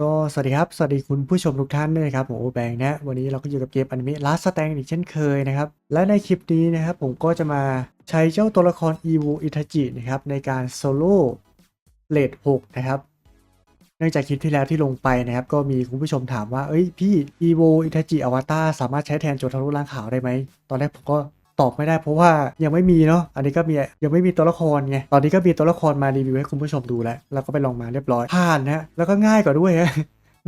ก็สวัสดีครับ สวัสดีคุณผู้ชมทุกท่านด้วยนะครับผมโอแบงค์นะวันนี้เราก็อยู่กับเกมอนิเมะลาสแตงอีกเช่นเคยนะครับ และในคลิปนี้นะครับผมก็จะมาใช้เจ้าตัวละครอีวูอิทาจินะครับในการโซโล่เลด6นะครับ เนื่องจากคลิปที่แล้วที่ลงไปนะครับ ก็มีคุณผู้ชมถามว่า เอ้ยพี่อีโวอิทาจิอวตารสามารถใช้แทนโจทารุล่างขาวได้ไหม ตอนแรกผมก็ ตอบไม่ได้เพราะว่ายังไม่มีเนาะอันนี้ก็มียังไม่มีตัวละครไงตอนนี้ก็มีตัวละครมารีวิวให้คุณผู้ชมดูแล้ว แล้วก็ไปลองมาเรียบร้อยผ่านนะแล้วก็ง่ายกว่าด้วยฮะ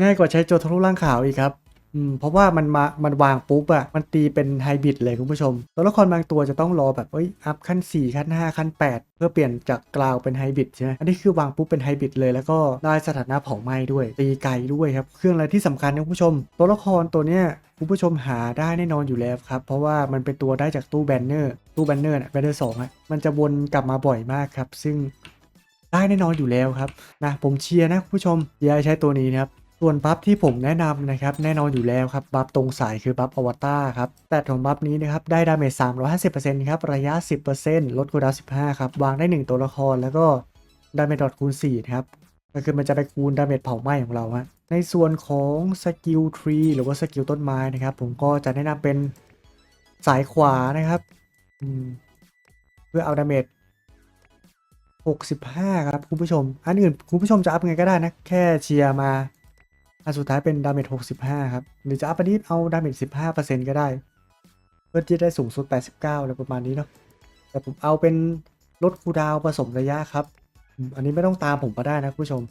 ง่ายกว่าใช้โจทะลุร่างขาวอีกครับ อืมเพราะว่ามันมามันวางปุ๊บอะมันตีเป็นไฮบริดเลยคุณผู้ชม ตัวละครบางตัวจะต้องรอแบบเอ้ยอัพขั้น 4 ขั้น 5 ขั้น 8 เพื่อเปลี่ยนจากกลาวเป็นไฮบริดใช่ไหมอันนี้คือวางปุ๊บเป็นไฮบริดเลย แล้วก็ได้สถานะเผาไหม้ด้วย ตีไกลด้วยครับ เครื่องอะไรที่สำคัญนะคุณผู้ชม ตัวละครตัวเนี้ยคุณผู้ชมหาได้แน่นอนอยู่แล้วครับ เพราะว่ามันเป็นตัวได้จากตู้แบนเนอร์ตู้แบนเนอร์นะแบนเนอร์สองอะมันจะวนกลับมาบ่อยมากครับ ซึ่งได้แน่นอนอยู่แล้วครับนะผมเชียร์นะคุณผู้ชมอย่าใช้ตัวนี้นะครับ ส่วนบัฟที่ผมแนะนำนะครับแน่นอนอยู่แล้วครับบัฟตรงสายคือบัฟอวตารครับแต่ของบัฟนี้นะครับได้ดาเมจ350%ครับระยะ 10%ลดคูลดาวน์15ครับวางได้ 1 ตัวละครแล้วก็ดาเมจดอทคูณ4นะครับก็คือมันจะไปคูณดาเมจเผาไหม้ของเราฮะในส่วนของสกิลทรีหรือว่าสกิลต้นไม้นะครับผมก็จะแนะนำเป็นสายขวานะครับเพื่อเอาดาเมจ65 ครับคุณผู้ชม อันอื่นคุณผู้ชมจะอัพไงก็ได้นะ แค่เชียร์มา อันสุดท้ายเป็นดาเมจ65 ครับ หรือจะอัพนนี้เอาดาเมจ15%ก็ได้ เพื่อที่จะได้สูงสุด 89อะไรประมาณนี้เนาะ แต่ผมเอาเป็นลดคูดาวผสมระยะครับ อันนี้ไม่ต้องตามผมก็ได้นะคุณผู้ชม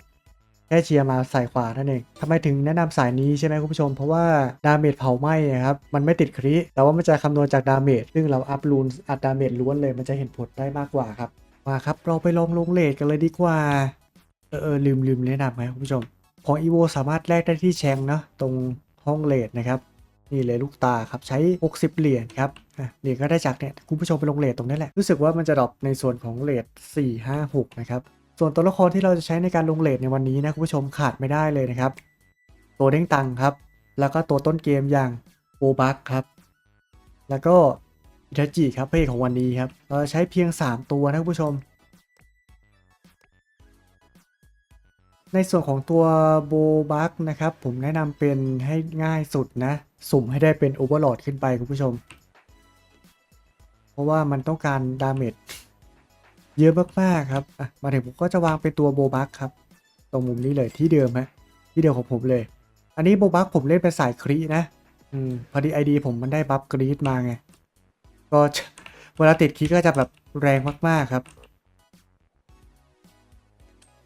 แค่เชียร์มาใส่ขวานั่นเองทำไมถึงแนะนำสายนี้ใช่ไหมคุณผู้ชม เพราะว่าดาเมจเผาไหม้ครับ มันไม่ติดคริแต่ว่ามันจะคำนวณจากดาเมจ ซึ่งเราอัพรูนอัดดาเมจล้วนเลย มันจะเห็นผลได้มากกว่าครับ มาครับ เราไปลองลงเลทกันเลยดีกว่า เออเออลืมลืมแนะนำครับคุณผู้ชม ของ EVO สามารถแลกได้ที่แชงเนาะตรงห้องเลทนะครับนี่เลยลูกตาครับใช้ 60 เหรียญครับเหรียญก็ได้จากเนี่ยคุณผู้ชมไปลงเลทตรงนี้แหละรู้สึกว่ามันจะดรอปในส่วนของเลท4 5 6นะครับส่วนตัวละครที่เราจะใช้ในการลงเลทในวันนี้นะคุณผู้ชมขาดไม่ได้เลยนะครับ ตัวเด้งตังครับ แล้วก็ตัวต้นเกมอย่างโอบักครับ แล้วก็อิทาจิครับเพลงของวันนี้ครับเราใช้เพียง 3 ตัวนะคุณผู้ชม ในส่วนของตัวโบบักนะครับผมแนะนำเป็นให้ง่ายสุดนะ สุ่มให้ได้เป็นโอเวอร์โหลดขึ้นไปคุณผู้ชม เพราะว่ามันต้องการดาเมจเยอะมากๆครับมาถึงผมก็จะวางเป็นตัวโบบักครับ ตรงมุมนี้เลยที่เดิมฮะที่เดิมของผมเลย อันนี้โบบักผมเล่นเป็นสายครีนะอืมพอดีไอดีผมมันได้บัฟกรีดมาไง ก็เวลาติดคีก็จะแบบแรงมากๆครับ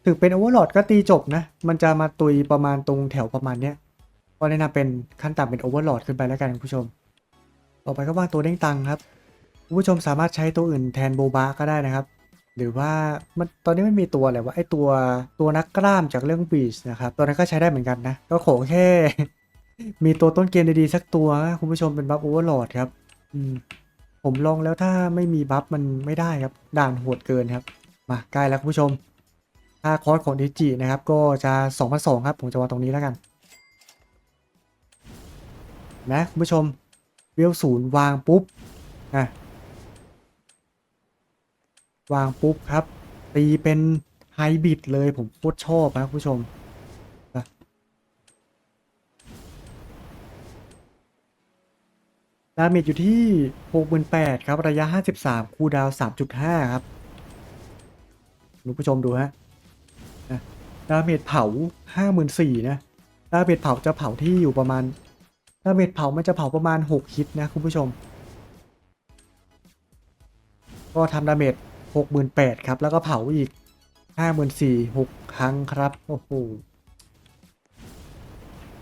ถึงเป็นโอเวอร์โหลดก็ตีจบนะ มันจะมาตุยประมาณตรงแถวประมาณเนี้ยก็แนะนำเป็นขั้นต่ำเป็นโอเวอร์โหลดขึ้นไปแล้วกันคุณผู้ชม ต่อไปก็วางตัวเด้งตังครับคุณผู้ชมสามารถใช้ตัวอื่นแทนโบบาก็ได้นะครับ หรือว่ามันตอนนี้มันมีตัวอะไรวะไอตัวตัวนักกล้ามจากเรื่องบีชนะครับตัวนั้นก็ใช้ได้เหมือนกันนะ ก็ขอแค่ มีตัวต้นเกมดีๆสักตัวคุณผู้ชมเป็นบัฟโอเวอร์โหลดครับอืมผมลองแล้วถ้าไม่มีบัฟมันไม่ได้ครับด่านโหดเกินครับ มาใกล้แล้วคุณผู้ชม ค่าคอสของดิจินะครับ ก็จะ2 0 0ครับ ผมจะวางตรงนี้แล้วกัน นะคุณผู้ชมเวลศูนย์วางปุ๊บอะวางปุ๊บครับ ตีเป็นไฮบริดเลยผมโคตรชอบนะคุณผู้ชมดาเมจอยู่ที่ 68,000 ครับ ระยะ 53 คูดาว 3.5 ครับคุณผู้ชมดูฮะ ดาเมจเผาห้าหมื่นสี่นะดาเมจเผาจะเผาที่อยู่ประมาณดาเมจเผามันจะเผาประมาณหกฮิตนะคุณผู้ชม ก็ทำดาเมจหกหมื่นแปดครับ แล้วก็เผาอีกห้าหมื่นสี่หกครั้งครับ โอ้โห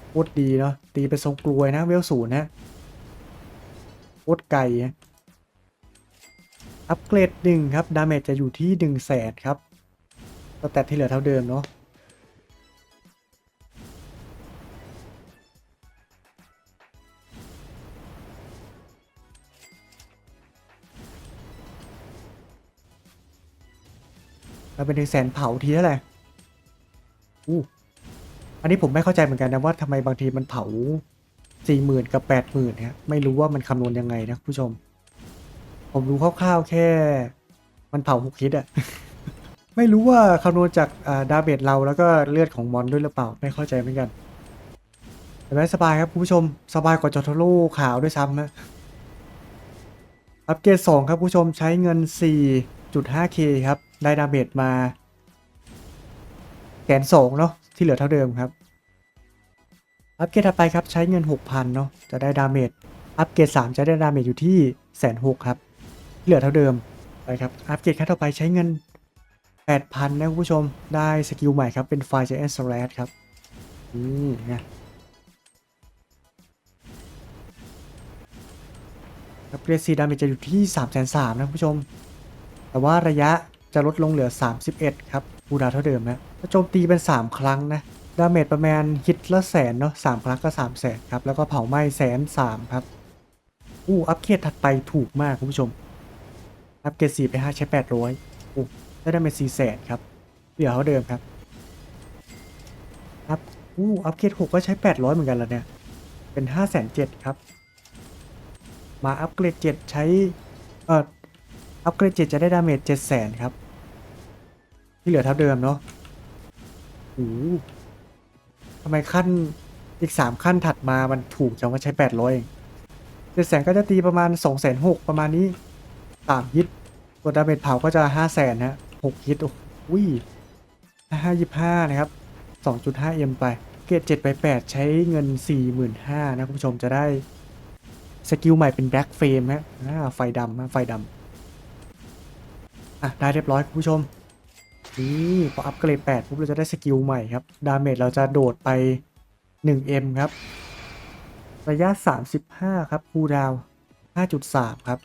โคตรดีเนาะตีเป็นทรงกลวยนะเวลศูนย์นะโคตรไกลอัปเกรดหนึ่งครับ ดาเมจจะอยู่ที่หนึ่งแสนครับสแตทที่เหลือเท่าเดิมเนาะ เราเป็นดึงแสนเผาทีเท่าไหร่อู้อันนี้ผมไม่เข้าใจเหมือนกันนะว่าทำไมบางทีมันเผาสี่หมื่นกับแปดหมื่นเนี่ยไม่รู้ว่ามันคำนวณยังไงนะผู้ชม ผมรู้คร่าวๆแค่ มันเผาหกฮิตอะไม่รู้ว่าคำนวณจากอ่าดาเมจเราแล้วก็เลือดของมอนด้วยหรือเปล่าไม่เข้าใจเหมือนกันแต่ไม่สบายครับคุณผู้ชม สบายกว่าจอทโร่ขาวด้วยซ้ำนะอัปเกรด2ครับผู้ชมใช้เงิน 4.5k ครับ ได้ดาเมจมาแสนสองเนาะที่เหลือเท่าเดิมครับ อัปเกรดถัดไปครับใช้เงิน 6,000เนาะจะได้ดาเมจอัปเกรด3จะได้ดาเมจอยู่ที่แสนหกครับที่เหลือเท่าเดิมไปครับอัปเกรดขั้นต่อไปใช้เงิน 8,000นะคุณผู้ชมได้สกิลใหม่ครับเป็นไฟ Giant Slash ครับนี่ไงอัปเกรด4ดาเมจจะอยู่ที่3,300นะคุณผู้ชม แต่ว่าระยะ จะลดลงเหลือ 31 ครับบูดาเท่าเดิมนะโจมตีเป็น 3 ครั้งนะดาเมจประมาณฮิตละแสนเนาะสามครั้งก็3 0 0แสนครับ แล้วก็เผาไหม้แสนสามครับอู้อัปเกรดถัดไปถูกมากคุณผู้ชม อัปเกรด4ไป5ใช้800อู้ได้ดาเมจ4แสนครับเหลือเท่าเดิมครับอัพอู้อัปเกรด6ก็ใช้800เหมือนกันแล้วเนี่ย เป็น5 7 0 0 0ครับ มาอัปเกรด7ใช้เอ่ออัปเกรด7จะได้ดาเมจ7 0 0 0 0ครับ ที่เหลือเท่าเดิมเนาะโอ้โหทำไมขั้นอีก3ขั้นถัดมามันถูกจังว่าใช้800เองเจ็ดแสนก็จะตีประมาณ2 6 0 0 0ประมาณนี้3ฮิตตัวดาเมจเผาก็จะ5 0 0 0 0นฮะ6ฮิตโอ้โหห้ายี่ห้านะครับ2.5 m ไป เกรด7ไป8ใช้เงิน45,000นะคุณผู้ชมจะได้สกิลใหม่เป็นแบ็ k เฟรมฮะอ่าไฟดำฮะไฟดำอะได้เรียบร้อยคุณผู้ชม นี่พออัปเกรด8ปุ๊บเราจะได้สกิลใหม่ครับ ดาเมจเราจะโดดไป 1m ครับ ระยะ 35 ครับคูดาว 5.3 ครับ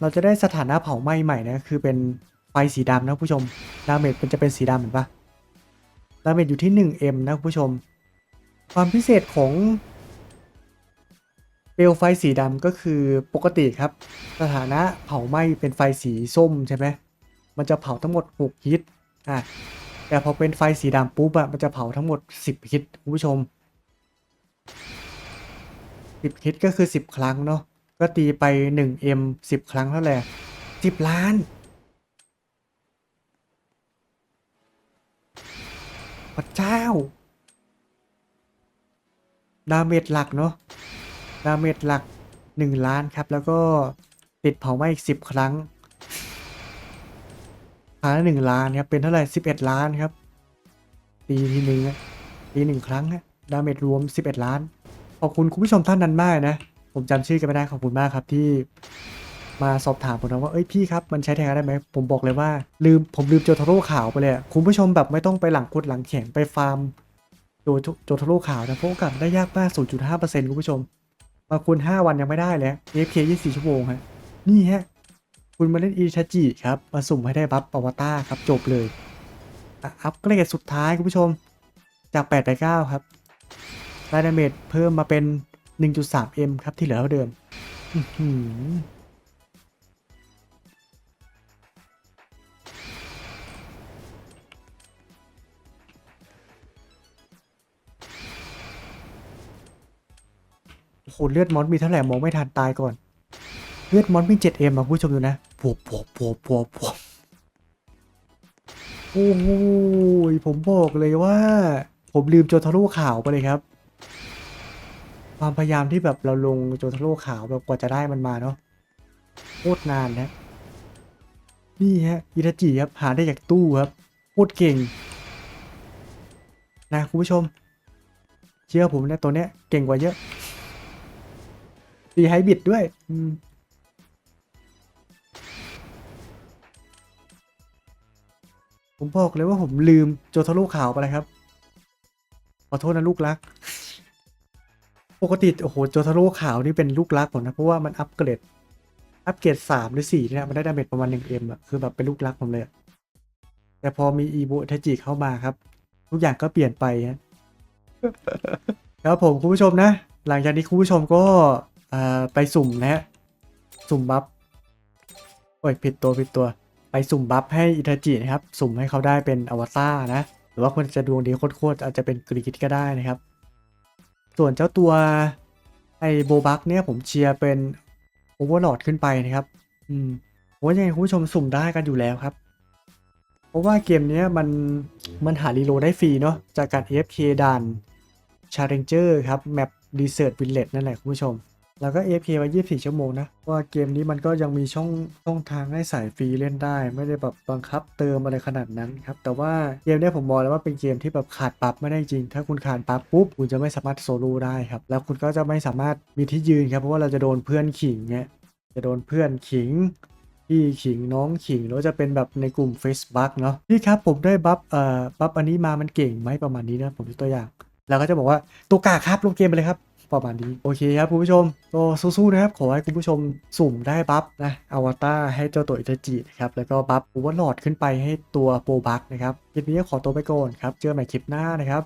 เราจะได้สถานะเผาไหม้ใหม่นะคือเป็นไฟสีดำนะผู้ชม ดาเมจมันจะเป็นสีดำเห็นปะดาเมจอยู่ที่ 1m นะผู้ชม ความพิเศษของเปลวไฟสีดำก็คือปกติครับ สถานะเผาไหม้เป็นไฟสีส้มใช่ไหม มันจะเผาทั้งหมด 6 ฮิตอะแต่พอเป็นไฟสีดำปุ๊บอะมันจะเผาทั้งหมด 10 ฮิตคุณผู้ชม 10 ฮิตก็คือ 10 ครั้งเนาะก็ตีไป 1M 10 ครั้งเท่าไหร่10 ล้าน พระเจ้า ดาเมจหลักเนาะดาเมจหลัก 1 ล้านครับ แล้วก็ติดเผาไหม้อีก 10 ครั้ง ครั้งหนึ่งล้านครับ เป็นเท่าไหร่11ล้านครับ ตีทีหนึ่งอะตีหนึ่งครั้งดาเมจรวม11ล้าน ขอบคุณคุณผู้ชมท่านนั้นมากนะ ผมจำชื่อกันไม่ได้ขอบคุณมากครับที่มาสอบถามผมนะว่า เอ้ยพี่ครับ มันใช้แทนได้ไหม ผมบอกเลยว่า ลืมผมลืมโจทาโร่ขาวไปเลย คุณผู้ชมแบบไม่ต้องไปหลังกดหลังแข็งไปฟาร์มโจโจทาโร่ขาวนะเพราะโอกาสได้ยากมาก 0.5%คุณผู้ชมบางคน5วันยังไม่ได้เลย AFK 24 ชั่วโมงฮะ นี่ฮะ คุณมาเล่นอีชาจิครับ มาสุ่มให้ได้บัฟปาวต้าครับ จบเลยอะอัปเกรดสุดท้ายคุณผู้ชม จาก8ไป9ครับได้ดาเมจเพิ่มมาเป็น 1.3m ครับที่เหลือเท่าเดิมโอ้โหเลือดมอนมีเท่าไหร่มองไม่ทันตายก่อน เลือดมอนมี 7m อะผู้ชมดูนะ วบวบวบวบวบโอ้โหผมบอกเลยว่า ผมลืมโจทาโร่ขาวไปเลยครับ ความพยายามที่แบบเราลงโจทาโร่ขาวแบบกว่าจะได้มันมาเนาะโคตรนานนะนี่ฮะอิทาจิครับหาได้จากตู้ครับโคตรเก่ง นะคุณผู้ชม เชื่อผมนะตัวเนี้ยเก่งกว่าเยอะตีไฮบิดด้วย อืม ผมบอกเลยว่าผมลืมโจทาโร่ขาวไปเลยครับ ขอโทษนะลูกรัก ปกติโอ้โหโจทาโร่ขาวนี่เป็นลูกรักผมนะเพราะว่ามันอัปเกรด อัปเกรดสามหรือสี่เนี่ยมันได้ดาเมจประมาณหนึ่งเอ็มอะคือแบบเป็นลูกรักผมเลย แต่พอมีอีโบเทจิเข้ามาครับ ทุกอย่างก็เปลี่ยนไปฮะครับผมคุณผู้ชมนะ หลังจากนี้คุณผู้ชมก็ไปสุ่มนะฮะ สุ่มบัฟโอ้ยผิดตัวผิดตัว ไปสุ่มบัฟให้อิทาจินะครับ สุ่มให้เขาได้เป็นอวตารนะ หรือว่าคนจะดวงดีโคตรๆอาจจะเป็นกรีกก็ได้นะครับ ส่วนเจ้าตัวไอโบบักเนี่ยผมเชียร์เป็นโอเวอร์ลอดขึ้นไปนะครับ อืมโอผมว่ายังไงคุณผู้ชมสุ่มได้กันอยู่แล้วครับ เพราะว่าเกมนี้มันมันหารีโลได้ฟรีเนาะจากการ AFK ด่าน Challenger ครับแมป Desert Village นั่นแหละคุณผู้ชม แล้วก็ AFK ไว้24 ชั่วโมงนะ ว่าเกมนี้มันก็ยังมีช่องช่องทางให้สายฟรีเล่นได้ ไม่ได้แบบบังคับเติมอะไรขนาดนั้นครับ แต่ว่าเกมนี้ผมมองแล้วว่าเป็นเกมที่แบบขาดปั๊บไม่ได้จริง ถ้าคุณขาดปั๊บปุ๊บคุณจะไม่สามารถโซโล่ได้ครับ แล้วคุณก็จะไม่สามารถมีที่ยืนครับ เพราะว่าเราจะโดนเพื่อนขิงเงี้ย จะโดนเพื่อนขิงพี่ขิงน้องขิงหรือว่าจะเป็นแบบในกลุ่ม Facebook เนาะพี่ครับผมได้บัฟเอ่อบัฟอันนี้มามันเก่งไหมประมาณนี้นะผมยกตัวอย่าง แล้วก็จะบอกว่าตัวกากครับลงเกมไปเลยครับ ประมาณนี้ โอเคครับคุณผู้ชมก็สู้ๆนะครับ ขอให้คุณผู้ชมสุ่มได้บัฟนะอวตารให้เจ้าตัวอิตาจินะครับ แล้วก็บัฟโอเวอร์ลอดขึ้นไปให้ตัวโปรบักนะครับคลิปนี้ขอตัวไปก่อนครับ เจอกันใหม่คลิปหน้านะครับ